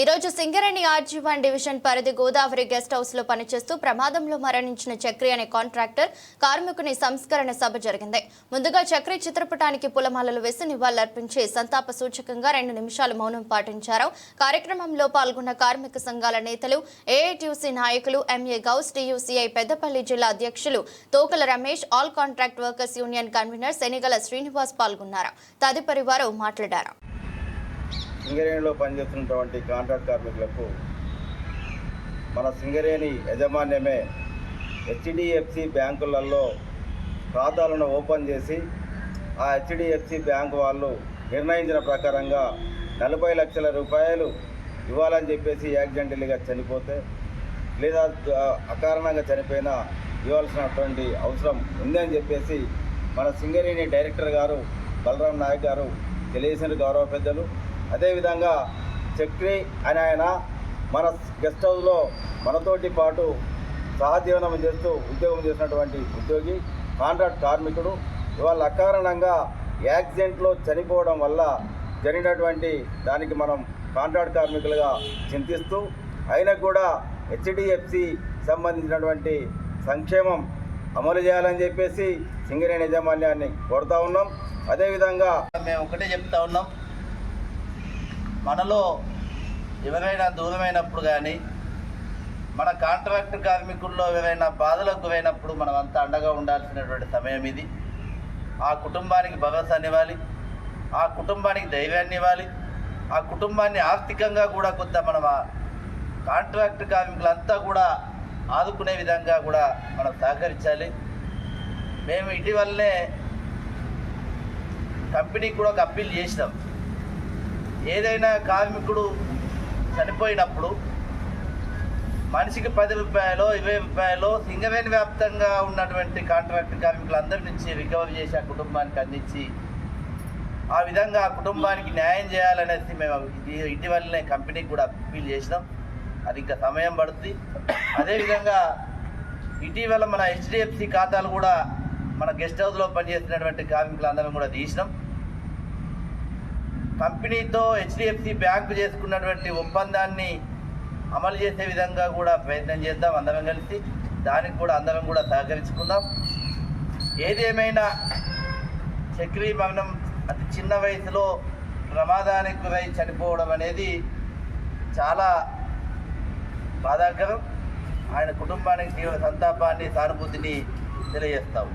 ఈరోజు Singareni RG one division పరిధి Godavari guest హౌస్లో పనిచేస్తూ ప్రమాదంలో మరణించిన చక్రి అనే కాంట్రాక్టర్ కార్మికుని సంస్కరణ సభ జరిగింది. ముందుగా చక్రి చిత్రపటానికి పూలమాలలు వేసి నివాళులర్పించి సంతాప సూచకంగా రెండు నిమిషాలు మౌనం పాటించారు. కార్యక్రమంలో పాల్గొన్న కార్మిక సంఘాల నేతలు ఏఐటియుసి నాయకులు ఎంఏ గౌస్ టీయూసీఐ పెద్దపల్లి జిల్లా అధ్యక్షులు Tokala Ramesh all contract workers union convener Shanigala Srinivas పాల్గొన్నారు. తదుపరి వారు మాట్లాడారు. సింగరేణిలో పనిచేస్తున్నటువంటి కాంట్రాక్ట్ కార్మికులకు మన సింగరేణి యజమాన్యమే హెచ్డిఎఫ్సి బ్యాంకులలో ఖాతాలను ఓపెన్ చేసి ఆ హెచ్డిఎఫ్సి బ్యాంకు వాళ్ళు నిర్ణయించిన ప్రకారంగా నలభై లక్షల రూపాయలు ఇవ్వాలని చెప్పేసి యాక్సిడెంటల్గా చనిపోతే లేదా అకారణంగా చనిపోయినా ఇవ్వాల్సినటువంటి అవసరం ఉందని చెప్పేసి మన సింగరేణి డైరెక్టర్ గారు బలరాం నాయక్ గారు తెలియజేసిన గౌరవ పెద్దలు అదేవిధంగా చక్రి అని ఆయన మన గెస్ట్ హౌస్లో మనతోటి పాటు సహజీవనం చేస్తూ ఉద్యోగం చేసినటువంటి ఉద్యోగి కాంట్రాక్ట్ కార్మికుడు. ఇవాళ అకారణంగా యాక్సిడెంట్లో చనిపోవడం వల్ల జరిగినటువంటి దానికి మనం కాంట్రాక్ట్ కార్మికులుగా చింతిస్తూ అయినా కూడా హెచ్డిఎఫ్సి సంబంధించినటువంటి సంక్షేమం అమలు చేయాలని చెప్పేసి సింగరేణి యాజమాన్యాన్ని కోరుతా ఉన్నాం. అదేవిధంగా మేము ఒకటే చెప్తా ఉన్నాం. మనలో ఎవరైనా దూరమైనప్పుడు కానీ మన కాంట్రాక్ట్ కార్మికుల్లో ఎవరైనా బాధలకు గురైనప్పుడు మనం అంతా అండగా ఉండాల్సినటువంటి సమయం ఇది. ఆ కుటుంబానికి భరోసాని ఇవ్వాలి ఆ కుటుంబానికి ధైర్యాన్ని ఇవ్వాలి ఆ కుటుంబాన్ని ఆర్థికంగా కూడా కొంత మనం కాంట్రాక్ట్ కార్మికులంతా కూడా ఆదుకునే విధంగా కూడా మనం సహకరించాలి. మేము ఇటీవలనే కంపెనీకి కూడా ఒక అప్పీల్ చేసినాం. ఏదైనా కార్మికుడు చనిపోయినప్పుడు మనిషికి పది రూపాయలు ఇరవై రూపాయలు సింగరేణి వ్యాప్తంగా ఉన్నటువంటి కాంట్రాక్ట్ కార్మికులందరి నుంచి రికవరీ చేసి ఆ కుటుంబానికి అందించి ఆ విధంగా ఆ కుటుంబానికి న్యాయం చేయాలనేసి మేము ఇది ఇటీవలనే కంపెనీకి కూడా అప్పీల్ చేసినాం. అది ఇంకా సమయం పడుతుంది అదేవిధంగా ఇటీవల మన హెచ్డిఎఫ్సి ఖాతాలు కూడా మన గెస్ట్ హౌస్లో పనిచేస్తున్నటువంటి కార్మికులందరం కూడా తీసినాం. కంపెనీతో హెచ్డిఎఫ్సి బ్యాంకు చేసుకున్నటువంటి ఒప్పందాన్ని అమలు చేసే విధంగా కూడా ప్రయత్నం చేద్దాం. అందరం కలిసి దానికి కూడా అందరం కూడా సహకరించుకుందాం. ఏదేమైనా చక్రీ మగ్నం అతి చిన్న వయసులో ప్రమాదానికి గురై చనిపోవడం అనేది చాలా బాధాకరం. ఆయన కుటుంబానికి తీవ్ర సంతాపాన్ని సానుభూతిని తెలియజేస్తాము